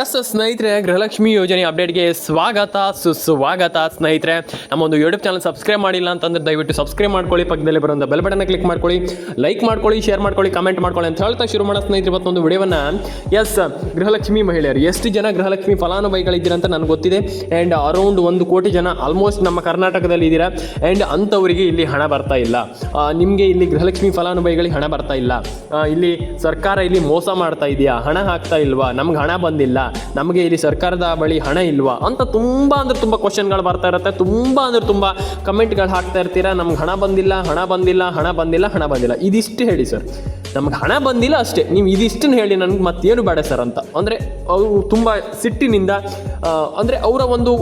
S ಸ್ನೇಹಿತರೆ, ಗೃಹಲಕ್ಷ್ಮಿ ಯೋಜನೆ ಅಪ್ಡೇಟ್ಗೆ ಸ್ವಾಗತ, ಸುಸ್ವಾಗತ ಸ್ನೇಹಿತರೆ. ನಮ್ಮ ಒಂದು ಯೂಟ್ಯೂಬ್ ಚಾನಲ್ ಸಬ್ಸ್ಕ್ರೈಬ್ ಮಾಡಿಲ್ಲ ಅಂತಂದ್ರೆ ದಯವಿಟ್ಟು ಸಬ್ಸ್ಕ್ರೈಬ್ ಮಾಡ್ಕೊಳ್ಳಿ, ಪಕ್ಕದಲ್ಲಿ ಬರೋ ಬೆಲ್ ಬಟನ್ ಕ್ಲಿಕ್ ಮಾಡ್ಕೊಳ್ಳಿ ಲೈಕ್ ಮಾಡ್ಕೊಳ್ಳಿ ಶೇರ್ ಮಾಡ್ಕೊಳ್ಳಿ ಕಮೆಂಟ್ ಮಾಡ್ಕೊಳ್ಳಿ ಅಂತ ಹೇಳ್ತಾ ಶುರು ಮಾಡೋ ಸ್ನೇಹಿತರೆ ಇವತ್ತೊಂದು ವಿಡಿಯೋವನ್ನು. ಎಸ್ ಗೃಹಲಕ್ಷ್ಮಿ ಮಹಿಳೆಯರು, ಎಷ್ಟು ಜನ ಗೃಹಲಕ್ಷ್ಮಿ ಫಲಾನುಭವಿಗಳಿದ್ದೀರಾ ಅಂತ ನನಗೆ ಗೊತ್ತಿದೆ. ಆ್ಯಂಡ್ ಅರೌಂಡ್ ಒಂದು ಕೋಟಿ ಜನ ಆಲ್ಮೋಸ್ಟ್ ನಮ್ಮ ಕರ್ನಾಟಕದಲ್ಲಿ ಇದ್ದೀರಾ. ಆ್ಯಂಡ್ ಅಂಥವರಿಗೆ ಇಲ್ಲಿ ಹಣ ಬರ್ತಾ ಇಲ್ಲ. ನಿಮಗೆ ಇಲ್ಲಿ ಗೃಹಲಕ್ಷ್ಮಿ ಫಲಾನುಭವಿಗಳಿಗೆ ಹಣ ಬರ್ತಾ ಇಲ್ಲ. ಇಲ್ಲಿ ಸರ್ಕಾರ ಇಲ್ಲಿ ಮೋಸ ಮಾಡ್ತಾ ಇದೆಯಾ? ಹಣ ಹಾಕ್ತಾ ಇಲ್ವಾ? ನಮ್ಗೆ ಹಣ ಬಂದಿಲ್ಲ. ನಮಗೆ ಇಲ್ಲಿ ಸರ್ಕಾರದ ಬಳಿ ಹಣ ಇಲ್ವಾ ಅಂತ ತುಂಬ ಅಂದ್ರೆ ತುಂಬ ಕ್ವಶನ್ಗಳು ಬರ್ತಾ ಇರುತ್ತೆ. ತುಂಬ ಅಂದ್ರೆ ತುಂಬ ಕಮೆಂಟ್ಗಳು ಹಾಕ್ತಾ ಇರ್ತೀರಾ, ನಮ್ಗೆ ಹಣ ಬಂದಿಲ್ಲ ಹಣ ಬಂದಿಲ್ಲ ಹಣ ಬಂದಿಲ್ಲ ಹಣ ಬಂದಿಲ್ಲ. ಇದಿಷ್ಟು ಹೇಳಿ ಸರ್. ನಮ್ಗೆ ಹಣ ಬಂದಿಲ್ಲ ಅಷ್ಟೇ. ನೀವು ಇದಿಷ್ಟನ್ನು ಹೇಳಿ ನನಗೆ ಮತ್ತೇನು ಬೇಡ ಸರ್ ಅಂತ. ಅಂದರೆ ಅವರು ತುಂಬ ಸಿಟ್ಟಿನಿಂದ ಅಂದರೆ ಅವರ ಒಂದು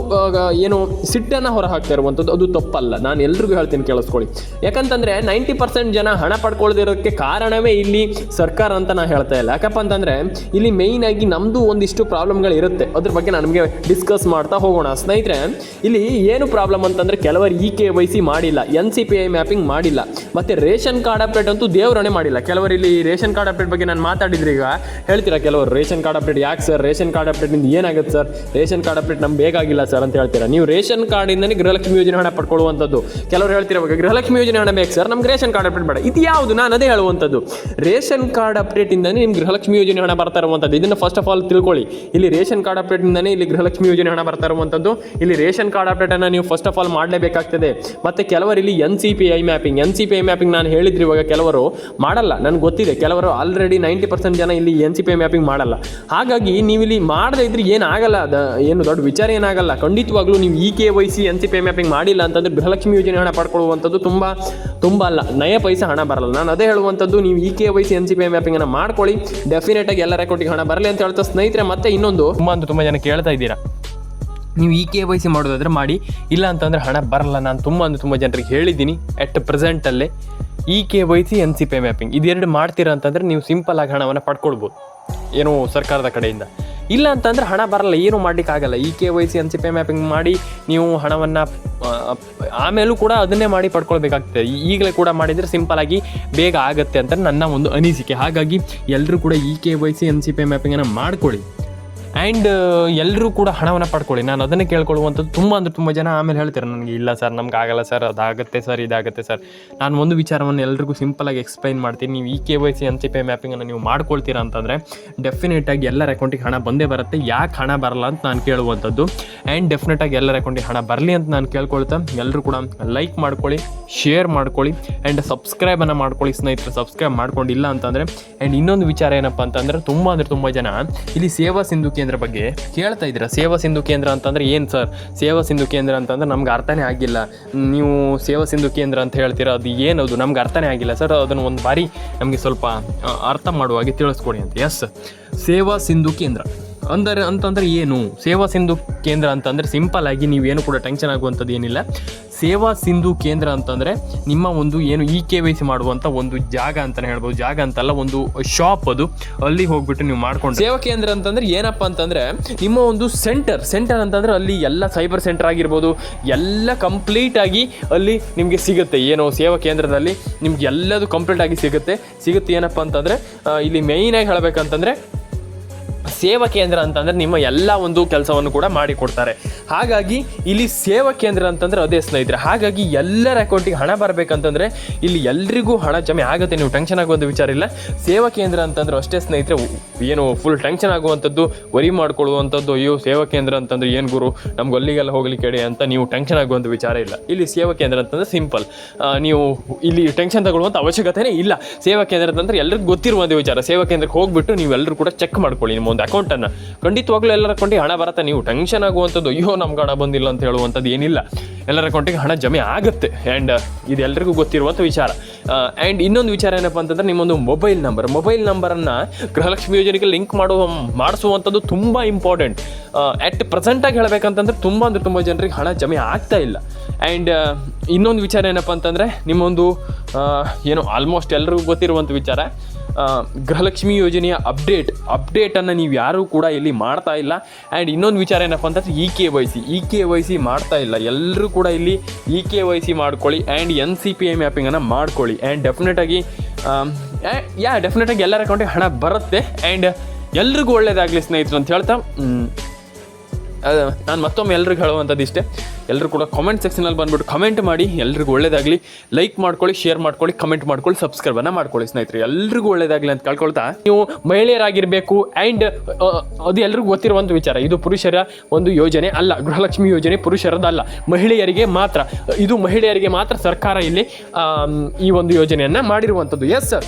ಏನು ಸಿಟ್ಟನ್ನು ಹೊರ ಹಾಕ್ತಾ ಇರುವಂಥದ್ದು, ಅದು ತಪ್ಪಲ್ಲ. ನಾನು ಎಲ್ರಿಗೂ ಹೇಳ್ತೀನಿ ಕೇಳಿಸ್ಕೊಳ್ಳಿ. ಯಾಕಂತಂದರೆ ನೈಂಟಿ ಪರ್ಸೆಂಟ್ ಜನ ಹಣ ಪಡ್ಕೊಳ್ದಿರೋಕ್ಕೆ ಕಾರಣವೇ ಇಲ್ಲಿ ಸರ್ಕಾರ ಅಂತ ನಾನು ಹೇಳ್ತಾ ಇಲ್ಲ. ಯಾಕಪ್ಪ ಅಂತಂದರೆ ಇಲ್ಲಿ ಮೇಯ್ನ್ ಆಗಿ ನಮ್ಮದು ಒಂದಿಷ್ಟು ಪ್ರಾಬ್ಲಮ್ಗಳು ಇರುತ್ತೆ ಅದ್ರ ಬಗ್ಗೆ ನಾನು ನಿಮಗೆ ಡಿಸ್ಕಸ್ ಮಾಡ್ತಾ ಹೋಗೋಣ. ಸ್ನೇಹಿತರೆ, ಇಲ್ಲಿ ಏನು ಪ್ರಾಬ್ಲಮ್ ಅಂತಂದರೆ ಕೆಲವರು ಇ ಕೆ ವೈ ಸಿ ಮಾಡಿಲ್ಲ N C P I mapping ಮಾಡಿಲ್ಲ, ಮತ್ತು ರೇಷನ್ ಕಾರ್ಡ್ ಅಪ್ಡೇಟ್ ಅಂತೂ ದೇವರಣೆ ಮಾಡಿಲ್ಲ. ಕೆಲವರು ಇಲ್ಲಿ ರೇಷನ್ ಕಾರ್ಡ್ ಅಪ್ಡೇಟ್ ಬಗ್ಗೆ ನಾನು ಮಾತಾಡಿದ್ರೆ ಈಗ ಹೇಳ್ತೀರಾ ಕೆಲವರು, ರೇಷನ್ ಕಾರ್ಡ್ ಅಪ್ಡೇಟ್ ಯಾಕೆ ಸರ್? ರೇಷನ್ ಕಾರ್ಡ್ ಅಪ್ಡೇಟ್ನಿಂದ ಏನಾಗುತ್ತೆ ಸರ್? ರೇಷನ್ ಕಾರ್ಡ್ ಅಪ್ಡೇಟ್ ನಮ್ಗೆ ಬೇಕಾಗಿಲ್ಲ ಸರ್ ಅಂತ ಹೇಳ್ತೀರಾ? ನೀವು ರೇಷನ್ ಕಾರ್ಡಿಂದನೇ ಗೃಹಲಕ್ಷ್ಮಿ ಯೋಜನೆ ಹಣ ಪಡ್ಕೊಳ್ಳುವಂಥದ್ದು. ಕೆಲವರು ಹೇಳ್ತೀರಾ ಬಗ್ಗೆ ಗೃಹಲಕ್ಷ್ಮಿ ಯೋಜನೆ ಹಣ ಬೇಕು ಸರ್, ನಮ್ಗೆ ರೇಷನ್ ಕಾರ್ಡ್ ಅಪ್ಡೇಟ್ ಬೇಡ. ಇದು ಯಾವುದು? ನಾನು ಅದೇ ಹೇಳುವಂಥದ್ದು. ರೇಷನ್ ಕಾರ್ಡ್ ಅಪ್ಡೇಟಿಂದನೇ ನಿಮ್ಗೆ ಗೃಹಲಕ್ಷ್ಮಿ ಯೋಜನೆ ಹಣ ಬರ್ತಾ ಇರುವಂಥದ್ದು. ಇದನ್ನು ಫಸ್ಟ್ ಆಫ್ ಆಲ್ ತಿಳ್ಕೊಳ್ಳಿ. ಇಲ್ಲಿ ರೇಷನ್ ಕಾರ್ಡ್ ಅಪ್ಡೇಟಿಂದನೇ ಇಲ್ಲಿ ಗೃಹಲಕ್ಷ್ಮಿ ಯೋಜನೆ ಹಣ ಬರ್ತಾ ಇರುವಂಥದ್ದು. ಇಲ್ಲಿ ರೇಷನ್ ಕಾರ್ಡ್ ಅಪ್ಡೇಟನ್ನು ನೀವು ಫಸ್ಟ್ ಆಫ್ ಆಲ್ ಮಾಡಲೇಬೇಕಾಗ್ತದೆ. ಮತ್ತು ಕೆಲವರು ಇಲ್ಲಿ N C P I mapping N C P I mapping ನಾನು ಹೇಳಿದ್ರು ಇವಾಗ ಕೆಲವರು ಮಾಡಲ್ಲ. ನನಗೆ ಗೊತ್ತಿದೆ, ಕೆಲವರು ಆಲ್ರೆಡಿ ನೈಂಟಿ ಪರ್ಸೆಂಟ್ ಜನ ಇಲ್ಲಿ N C P I mapping ಮಾಡಲ್ಲ. ಹಾಗಾಗಿ ನೀವು ಇಲ್ಲಿ ಮಾಡದೇ ಇದ್ರೆ ಏನಾಗಲ್ಲ ಅದ ಏನು ದೊಡ್ಡ ವಿಚಾರ ಏನಾಗಲ್ಲ ಖಂಡಿತವಾಗ್ಲೂ ನೀವು E K Y C N C P I mapping ಮಾಡಿಲ್ಲ ಅಂತಂದ್ರೆ ಗೃಹಲಕ್ಷ್ಮಿ ಯೋಜನೆ ಹಣ ಪಡ್ಕೊಳ್ಳುವಂಥದ್ದು ತುಂಬ ತುಂಬ ಅಲ್ಲ. ನಯ ಪೈಸೆ ಹಣ ಬರಲ್ಲ. ನಾನು ಅದೇ ಹೇಳುವಂಥದ್ದು, ನೀವು E K Y C N C P I ಮ್ಯಾಪಿಂಗನ್ನು ಮಾಡ್ಕೊಳ್ಳಿ. ಡೆಫಿನೆಟ್ ಆಗಿ ಎಲ್ಲರ ಅಕೌಂಟಿಗೆ ಹಣ ಬರಲಿ ಅಂತ ಹೇಳ್ತಾ ಸ್ನೇಹಿತರೆ, ಮತ್ತೆ ಇನ್ನೊಂದು ತುಂಬಾ ಅಂತ ತುಂಬಾ ಜನ ಕೇಳ್ತಾ ಇದ್ದೀರಾ. ನೀವು ಇ ಕೆ ವೈ ಸಿ ಮಾಡೋದಾದ್ರೆ ಮಾಡಿ. ಇಲ್ಲ ಅಂತಂದರೆ ಹಣ ಬರಲ್ಲ. ನಾನು ತುಂಬ ಅಂದ್ರೆ ತುಂಬ ಜನರಿಗೆ ಹೇಳಿದ್ದೀನಿ. At ಪ್ರೆಸೆಂಟಲ್ಲೇ E K Y C N C P mapping ಇದೆರಡು ಮಾಡ್ತೀರಾ ಅಂತಂದ್ರೆ ನೀವು ಸಿಂಪಲ್ ಆಗಿ ಹಣವನ್ನು ಪಡ್ಕೊಳ್ಬೋದು. ಏನು ಸರ್ಕಾರದ ಕಡೆಯಿಂದ. ಇಲ್ಲ ಅಂತಂದ್ರೆ ಹಣ ಬರಲ್ಲ. ಏನು ಮಾಡಲಿಕ್ಕಾಗಲ್ಲ. E K Y C N C P mapping ಮಾಡಿ ನೀವು ಹಣವನ್ನು ಆಮೇಲೂ ಕೂಡ ಅದನ್ನೇ ಮಾಡಿ ಪಡ್ಕೊಳ್ಬೇಕಾಗ್ತದೆ. ಈಗಲೇ ಕೂಡ ಮಾಡಿದರೆ ಆಗಿ ಬೇಗ ಆಗುತ್ತೆ ಅಂತ ನನ್ನ ಒಂದು ಅನಿಸಿಕೆ. ಹಾಗಾಗಿ ಎಲ್ಲರೂ ಕೂಡ E K Y C N C P ಮ್ಯಾಪಿಂಗನ್ನು ಮಾಡ್ಕೊಳ್ಳಿ. ಆ್ಯಂಡ್ ಎಲ್ಲರೂ ಕೂಡ ಹಣವನ್ನು ಪಡ್ಕೊಳ್ಳಿ. ನಾನು ಅದನ್ನೇ ಕೇಳ್ಕೊಳ್ಳುವಂಥದ್ದು ತುಂಬ ಅಂದರೆ ತುಂಬ ಜನ ಆಮೇಲೆ ಹೇಳ್ತಾರೆ ನನಗೆ, ಇಲ್ಲ ಸರ್ ನಮ್ಗೆ ಆಗಲ್ಲ ಸರ್, ಅದಾಗುತ್ತೆ ಸರ್, ಇದಾಗುತ್ತೆ ಸರ್. ನಾನು ಒಂದು ವಿಚಾರವನ್ನು ಎಲ್ರಿಗೂ ಸಿಂಪಲಾಗಿ ಎಕ್ಸ್ಪ್ಲೈನ್ ಮಾಡ್ತೀನಿ. ನೀವು E K Y C C P ಮ್ಯಾಪಿಂಗನ್ನು ನೀವು ಮಾಡ್ಕೊಳ್ತೀರಾ ಅಂತಂದರೆ ಡೆಫಿನೆಟಾಗಿ ಎಲ್ಲರ ಅಕೌಂಟಿಗೆ ಹಣ ಬಂದೇ ಬರುತ್ತೆ. ಯಾಕೆ ಹಣ ಬರಲ್ಲ ಅಂತ ನಾನು ಕೇಳುವಂಥದ್ದು. ಆ್ಯಂಡ್ ಡೆಫಿನೆಟಾಗಿ ಎಲ್ಲರ ಅಕೌಂಟಿಗೆ ಹಣ ಬರಲಿ ಅಂತ ನಾನು ಕೇಳ್ಕೊಳ್ತಾ ಎಲ್ಲರೂ ಕೂಡ ಲೈಕ್ ಮಾಡ್ಕೊಳ್ಳಿ ಶೇರ್ ಮಾಡ್ಕೊಳ್ಳಿ ಆ್ಯಂಡ್ ಸಬ್ಸ್ಕ್ರೈಬನ್ನು ಮಾಡ್ಕೊಳ್ಳಿ. ಸ್ನೇಹಿತರು ಸಬ್ಸ್ಕ್ರೈಬ್ ಮಾಡ್ಕೊಂಡಿಲ್ಲ ಅಂತಂದರೆ ಆ್ಯಂಡ್ ಇನ್ನೊಂದು ವಿಚಾರ ಏನಪ್ಪ ಅಂತಂದರೆ, ತುಂಬ ಅಂದರೆ ತುಂಬ ಜನ ಇಲ್ಲಿ ಸೇವಾ ಸಿಂಧು ಕೇಂದ್ರ ಬಗ್ಗೆ ಕೇಳ್ತಾ ಇದ್ದೀರಾ? ಸೇವಾ ಸಿಂಧು ಕೇಂದ್ರ ಅಂತಂದರೆ ಏನು ಸರ್? ಸೇವಾ ಸಿಂಧು ಕೇಂದ್ರ ಅಂತಂದ್ರೆ ನಮ್ಗೆ ಅರ್ಥನೇ ಆಗಿಲ್ಲ. ನೀವು ಸೇವಾ ಸಿಂಧು ಕೇಂದ್ರ ಅಂತ ಹೇಳ್ತೀರಾ, ಅದು ಏನದು? ನಮ್ಗೆ ಅರ್ಥನೇ ಆಗಿಲ್ಲ ಸರ್. ಅದನ್ನು ಒಂದು ಬಾರಿ ನಮಗೆ ಸ್ವಲ್ಪ ಅರ್ಥ ಮಾಡುವ ಹಾಗೆ ತಿಳಿಸ್ಕೊಡಿ ಅಂತ. ಎಸ್ ಸೇವಾ ಸಿಂಧು ಕೇಂದ್ರ. ಅಂದರೆ ಅಂತಂದರೆ ಏನು? ಸೇವಾ ಸಿಂಧು ಕೇಂದ್ರ ಅಂತಂದರೆ ಸಿಂಪಲ್ ಆಗಿ ನೀವೇನು ಕೂಡ ಟೆನ್ಷನ್ ಆಗುವಂಥದ್ದು ಏನಿಲ್ಲ. ಸೇವಾ ಸಿಂಧು ಕೇಂದ್ರ ಅಂತಂದರೆ ನಿಮ್ಮ ಒಂದು ಏನು ಇ ಕೆ ವೈ ಸಿ ಮಾಡುವಂಥ ಒಂದು ಜಾಗ ಅಂತಲೇ ಹೇಳ್ಬೋದು. ಜಾಗ ಅಂತಲ್ಲ, ಒಂದು ಶಾಪ್ ಅದು. ಅಲ್ಲಿ ಹೋಗ್ಬಿಟ್ಟು ನೀವು ಮಾಡ್ಕೊಂಡು ಸೇವಾ ಕೇಂದ್ರ ಅಂತಂದರೆ ಏನಪ್ಪ ಅಂತಂದರೆ ನಿಮ್ಮ ಒಂದು ಸೆಂಟರ್ ಸೆಂಟರ್ ಅಂತಂದರೆ ಅಲ್ಲಿ ಎಲ್ಲ ಸೈಬರ್ ಸೆಂಟರ್ ಆಗಿರ್ಬೋದು, ಎಲ್ಲ ಕಂಪ್ಲೀಟ್ ಆಗಿ ಅಲ್ಲಿ ನಿಮಗೆ ಸಿಗುತ್ತೆ. ಏನು ಸೇವಾ ಕೇಂದ್ರದಲ್ಲಿ ನಿಮ್ಗೆ ಎಲ್ಲದು ಕಂಪ್ಲೀಟ್ ಆಗಿ ಸಿಗುತ್ತೆ. ಸಿಗುತ್ತೆ ಏನಪ್ಪ ಅಂತಂದರೆ ಇಲ್ಲಿ ಮೇಯ್ನಾಗಿ ಹೇಳಬೇಕಂತಂದರೆ ಸೇವಾ ಕೇಂದ್ರ ಅಂತಂದ್ರೆ ನಿಮ್ಮ ಎಲ್ಲ ಒಂದು ಕೆಲಸವನ್ನು ಕೂಡ ಮಾಡಿಕೊಡ್ತಾರೆ ಹಾಗಾಗಿ ಇಲ್ಲಿ ಸೇವಾ ಕೇಂದ್ರ ಅಂತಂದ್ರೆ ಅದೇ ಸ್ನೇಹಿತರೆ, ಹಾಗಾಗಿ ಎಲ್ಲರ ಅಕೌಂಟಿಗೆ ಹಣ ಬರಬೇಕಂತಂದ್ರೆ ಇಲ್ಲಿ ಎಲ್ರಿಗೂ ಹಣ ಜಮೆ ಆಗುತ್ತೆ, ನೀವು ಟೆನ್ಷನ್ ಆಗುವಂಥ ವಿಚಾರ ಇಲ್ಲ. ಸೇವಾ ಕೇಂದ್ರ ಅಂತಂದ್ರೆ ಅಷ್ಟೇ ಸ್ನೇಹಿತರೆ, ಏನು ಫುಲ್ ಟೆನ್ಷನ್ ಆಗುವಂಥದ್ದು ವರಿ ಮಾಡ್ಕೊಳ್ಳುವಂಥದ್ದು, ಅಯ್ಯೋ, ಸೇವಾ ಕೇಂದ್ರ ಅಂತಂದ್ರೆ ಏನು ಗುರು, ನಮ್ಗೆ ಅಲ್ಲಿಗೆಲ್ಲ ಹೋಗ್ಲಿಕ್ಕೆ ಹೇಳಿ ಅಂತ ನೀವು ಟೆನ್ಷನ್ ಆಗುವಂಥ ವಿಚಾರ ಇಲ್ಲ. ಇಲ್ಲಿ ಸೇವಾ ಕೇಂದ್ರ ಅಂತಂದ್ರೆ ಸಿಂಪಲ್ ನೀವು ಇಲ್ಲಿ ಟೆನ್ಷನ್ ತಗೊಳ್ಳುವಂಥ ಅವಶ್ಯಕತೆನೇ ಇಲ್ಲ. ಸೇವಾ ಕೇಂದ್ರ ಅಂತಂದ್ರೆ ಎಲ್ಲರಿಗೂ ಗೊತ್ತಿರುವಂಥ ವಿಚಾರ. ಸೇವಾ ಕೇಂದ್ರಕ್ಕೆ ಹೋಗ್ಬಿಟ್ಟು ನೀವು ಎಲ್ಲರೂ ಕೂಡ ಚೆಕ್ ಮಾಡ್ಕೊಳ್ಳಿ ನಿಮ್ಮ ಒಂದು ಅಕೌಂಟನ್ನು. ಖಂಡಿತವಾಗ್ಲೂ ಎಲ್ಲರ ಅಕೌಂಟಿಗೆ ಹಣ ಬರುತ್ತೆ. ನೀವು ಟೆನ್ಷನ್ ಆಗುವಂಥದ್ದು, ಅಯ್ಯೋ ನಮ್ಗೆ ಹಣ ಬಂದಿಲ್ಲ ಅಂತ ಹೇಳುವಂಥದ್ದು ಏನಿಲ್ಲ. ಎಲ್ಲರ ಅಕೌಂಟಿಗೆ ಹಣ ಜಮೆ ಆಗುತ್ತೆ. ಆ್ಯಂಡ್ ಇದು ಎಲ್ರಿಗೂ ಗೊತ್ತಿರುವಂಥ ವಿಚಾರ. ಆ್ಯಂಡ್ ಇನ್ನೊಂದು ವಿಚಾರ ಏನಪ್ಪ ಅಂತಂದ್ರೆ, ನಿಮ್ಮೊಂದು ಮೊಬೈಲ್ ನಂಬರ್ ಮೊಬೈಲ್ ನಂಬರನ್ನು ಗೃಹಲಕ್ಷ್ಮಿ ಯೋಜನೆಗೆ ಲಿಂಕ್ ಮಾಡುವ ಮಾಡಿಸುವಂಥದ್ದು ತುಂಬ ಇಂಪಾರ್ಟೆಂಟ್ ಅಟ್ ಪ್ರೆಸೆಂಟಾಗಿ ಹೇಳಬೇಕಂತಂದ್ರೆ, ತುಂಬ ಅಂದರೆ ತುಂಬ ಜನರಿಗೆ ಹಣ ಜಮೆ ಆಗ್ತಾ ಇಲ್ಲ. ಆ್ಯಂಡ್ ಇನ್ನೊಂದು ವಿಚಾರ ಏನಪ್ಪ ಅಂತಂದರೆ, ನಿಮ್ಮೊಂದು ಏನು ಆಲ್ಮೋಸ್ಟ್ ಎಲ್ಲರಿಗೂ ಗೊತ್ತಿರುವಂಥ ವಿಚಾರ. ಗೃಹಲಕ್ಷ್ಮಿ ಯೋಜನೆಯ ಅಪ್ಡೇಟ್ ಅಪ್ಡೇಟನ್ನು ನೀವು ಯಾರೂ ಕೂಡ ಇಲ್ಲಿ ಮಾಡ್ತಾ ಇಲ್ಲ. ಆ್ಯಂಡ್ ಇನ್ನೊಂದು ವಿಚಾರ ಏನಪ್ಪ ಅಂತಂದ್ರೆ E K Y C E K Y C ಮಾಡ್ತಾ ಇಲ್ಲ. ಎಲ್ಲರೂ ಕೂಡ ಇಲ್ಲಿ ಇ ಕೆ ವೈ ಸಿ ಮಾಡ್ಕೊಳ್ಳಿ and N C P I ಮ್ಯಾಪಿಂಗನ್ನು ಮಾಡ್ಕೊಳ್ಳಿ. ಆ್ಯಂಡ್ ಡೆಫಿನೆಟಾಗಿ ಯಾ ಡೆಫಿನೆಟಾಗಿ ಎಲ್ಲರ ಅಕೌಂಟಿಗೆ ಹಣ ಬರುತ್ತೆ. ಆ್ಯಂಡ್ ಎಲ್ರಿಗೂ ಒಳ್ಳೇದಾಗಲಿ ಸ್ನೇಹಿತರು ಅಂತ ಹೇಳ್ತಾ ನಾನು ಮತ್ತೊಮ್ಮೆ ಎಲ್ರಿಗೂ ಹೇಳುವಂಥದ್ದು ಇಷ್ಟೇ. ಎಲ್ಲರೂ ಕೂಡ ಕಾಮೆಂಟ್ ಸೆಕ್ಷನಲ್ಲಿ ಬಂದ್ಬಿಟ್ಟು ಕಮೆಂಟ್ ಮಾಡಿ, ಎಲ್ರಿಗೂ ಒಳ್ಳೇದಾಗಲಿ. ಲೈಕ್ ಮಾಡ್ಕೊಳ್ಳಿ ಶೇರ್ ಮಾಡ್ಕೊಳ್ಳಿ ಕಮೆಂಟ್ ಮಾಡ್ಕೊಳ್ಳಿ ಸಬ್ಸ್ಕ್ರೈಬನ್ನು ಮಾಡ್ಕೊಳ್ಳಿ ಸ್ನೇಹಿತರೆ. ಎಲ್ರಿಗೂ ಒಳ್ಳೇದಾಗಲಿ ಅಂತ ಕಳ್ಕೊಳ್ತಾ, ನೀವು ಮಹಿಳೆಯರಾಗಿರಬೇಕು ಆ್ಯಂಡ್ ಅದು ಎಲ್ರಿಗೂ ಗೊತ್ತಿರುವಂಥ ವಿಚಾರ. ಇದು ಪುರುಷರ ಒಂದು ಯೋಜನೆ ಅಲ್ಲ, ಗೃಹಲಕ್ಷ್ಮಿ ಯೋಜನೆ ಪುರುಷರದಲ್ಲ ಮಹಿಳೆಯರಿಗೆ ಮಾತ್ರ, ಇದು ಮಹಿಳೆಯರಿಗೆ ಮಾತ್ರ ಸರ್ಕಾರ ಇಲ್ಲಿ ಈ ಒಂದು ಯೋಜನೆಯನ್ನು ಮಾಡಿರುವಂಥದ್ದು. ಎಸ್ ಸರ್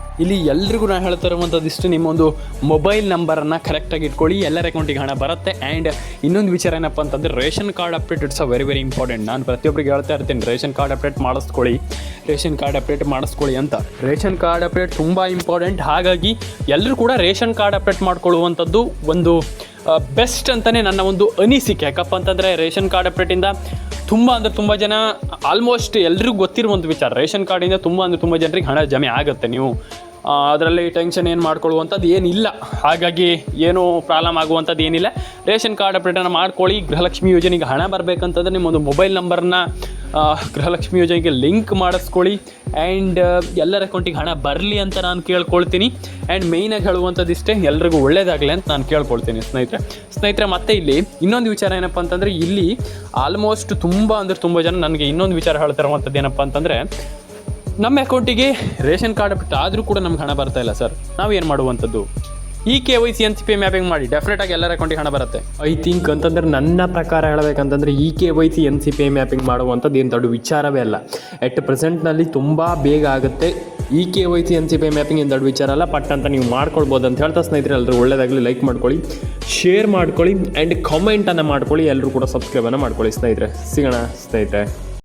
ಇಲ್ಲಿ ಎಲ್ರಿಗೂ ನಾನು ಹೇಳ್ತಾ ಇರುವಂಥದ್ದು ಇಷ್ಟು. ನಿಮ್ಮೊಂದು ಮೊಬೈಲ್ ನಂಬರನ್ನು ಕರೆಕ್ಟಾಗಿ ಇಟ್ಕೊಳ್ಳಿ. ಎಲ್ಲರ ಅಕೌಂಟಿಗೆ ಹಣ ಬರುತ್ತೆ. ಆ್ಯಂಡ್ ಇನ್ನೊಂದು ವಿಚಾರ ಏನಪ್ಪ ಅಂತಂದರೆ, ration card update it's a very very important ನಾನು ಪ್ರತಿಯೊಬ್ಬರಿಗೆ ಹೇಳ್ತಾ ಇರ್ತೀನಿ, ರೇಷನ್ ಕಾರ್ಡ್ ಅಪ್ಡೇಟ್ ಮಾಡಿಸ್ಕೊಳ್ಳಿ. ರೇಷನ್ ಕಾರ್ಡ್ ಅಪ್ಡೇಟ್ ಮಾಡಿಸ್ಕೊಳ್ಳಿ ಅಂತ. ರೇಷನ್ ಕಾರ್ಡ್ ಅಪ್ಡೇಟ್ ತುಂಬ ಇಂಪಾರ್ಟೆಂಟ್ ಹಾಗಾಗಿ ಎಲ್ಲರೂ ಕೂಡ ರೇಷನ್ ಕಾರ್ಡ್ ಅಪ್ಡೇಟ್ ಮಾಡ್ಕೊಳ್ಳುವಂಥದ್ದು ಒಂದು ಬೆಸ್ಟ್ ಅಂತಲೇ ನನ್ನ ಒಂದು ಅನಿಸಿಕೆ. ಯಾಕಪ್ಪ ಅಂತಂದರೆ, ರೇಷನ್ ಕಾರ್ಡ್ ಅಪ್ಡೇಟಿಂದ ತುಂಬ ಅಂದರೆ ತುಂಬ ಜನ ಆಲ್ಮೋಸ್ಟ್ ಎಲ್ರಿಗೂ ಗೊತ್ತಿರುವಂಥ ವಿಚಾರ. ರೇಷನ್ ಕಾರ್ಡಿಂದ ತುಂಬ ಅಂದರೆ ತುಂಬ ಜನರಿಗೆ ಹಣ ಜಮೆ ಆಗುತ್ತೆ. ನೀವು ಅದರಲ್ಲಿ ಟೆನ್ಷನ್ ಏನು ಮಾಡ್ಕೊಳ್ಳುವಂಥದ್ದು ಏನಿಲ್ಲ. ಹಾಗಾಗಿ ಏನು ಪ್ರಾಬ್ಲಮ್ ಆಗುವಂಥದ್ದು ಏನಿಲ್ಲ. ರೇಷನ್ ಕಾರ್ಡ್ ಅಪ್ಡೇಟನ್ನು ಮಾಡ್ಕೊಳ್ಳಿ. ಗೃಹಲಕ್ಷ್ಮಿ ಯೋಜನೆಗೆ ಹಣ ಬರಬೇಕಂತಂದ್ರೆ ನಿಮ್ಮೊಂದು ಮೊಬೈಲ್ ನಂಬರ್ನ ಗೃಹಲಕ್ಷ್ಮಿ ಯೋಜನೆಗೆ ಲಿಂಕ್ ಮಾಡಿಸ್ಕೊಳ್ಳಿ. ಆ್ಯಂಡ್ ಎಲ್ಲರ ಅಕೌಂಟಿಗೆ ಹಣ ಬರಲಿ ಅಂತ ನಾನು ಕೇಳ್ಕೊಳ್ತೀನಿ. ಆ್ಯಂಡ್ ಮೇಯ್ನಾಗಿ ಹೇಳುವಂಥದ್ದು ಇಷ್ಟೇ, ಎಲ್ರಿಗೂ ಒಳ್ಳೇದಾಗಲಿ ಅಂತ ನಾನು ಕೇಳ್ಕೊಳ್ತೀನಿ ಸ್ನೇಹಿತರೆ. ಸ್ನೇಹಿತರೆ, ಮತ್ತೆ ಇಲ್ಲಿ ಇನ್ನೊಂದು ವಿಚಾರ ಏನಪ್ಪ ಅಂತಂದರೆ ಇಲ್ಲಿ ಆಲ್ಮೋಸ್ಟ್ ತುಂಬ ಅಂದರೆ ತುಂಬ ಜನ ನನಗೆ ಇನ್ನೊಂದು ವಿಚಾರ ಹೇಳ್ತಿರುವಂಥದ್ದು ಏನಪ್ಪ ಅಂತಂದರೆ ನಮ್ಮ ಅಕೌಂಟಿಗೆ ರೇಷನ್ ಕಾರ್ಡ್ ಬಿಟ್ಟು ಆದರೂ ಕೂಡ ನಮ್ಗೆ ಹಣ ಬರ್ತಾ ಇಲ್ಲ ಸರ್. ನಾವು ಏನು ಮಾಡುವಂಥದ್ದು? E K Y C N C P mapping ಮಾಡಿ ಡೆಫಿನೆಟ್ ಆಗಿ ಎಲ್ಲರ ಅಕೌಂಟಿಗೆ ಹಣ ಬರುತ್ತೆ. ಐ ಥಿಂಕ್ ಅಂತಂದ್ರೆ ನನ್ನ ಪ್ರಕಾರ ಹೇಳಬೇಕಂತಂದ್ರೆ E K Y C N C P mapping ಮಾಡುವಂಥದ್ದು ಏನು ದೊಡ್ಡ ವಿಚಾರವೇ ಅಲ್ಲ. ಎಟ್ ಪ್ರೆಸೆಂಟ್ನಲ್ಲಿ ತುಂಬ ಬೇಗ ಆಗುತ್ತೆ. E K Y C N C P mapping ಏನು ದೊಡ್ಡ ವಿಚಾರ ಅಲ್ಲ ಪಟ್ ಅಂತ ನೀವು ಮಾಡ್ಕೊಳ್ಬೋದು ಅಂತ ಹೇಳ್ತಾ ಸ್ನೇಹಿತರೆ, ಎಲ್ಲರೂ ಒಳ್ಳೆಯದಾಗಲಿ ಲೈಕ್ ಮಾಡ್ಕೊಳ್ಳಿ ಶೇರ್ ಮಾಡ್ಕೊಳ್ಳಿ ಆ್ಯಂಡ್ ಕಮೆಂಟನ್ನು ಮಾಡ್ಕೊಳ್ಳಿ, ಎಲ್ಲರೂ ಕೂಡ ಸಬ್ಸ್ಕ್ರೈಬನ್ನು ಮಾಡ್ಕೊಳ್ಳಿ ಸ್ನೇಹಿತರೆ. ಸಿಗೋಣ ಸ್ನೇಹಿತರೆ.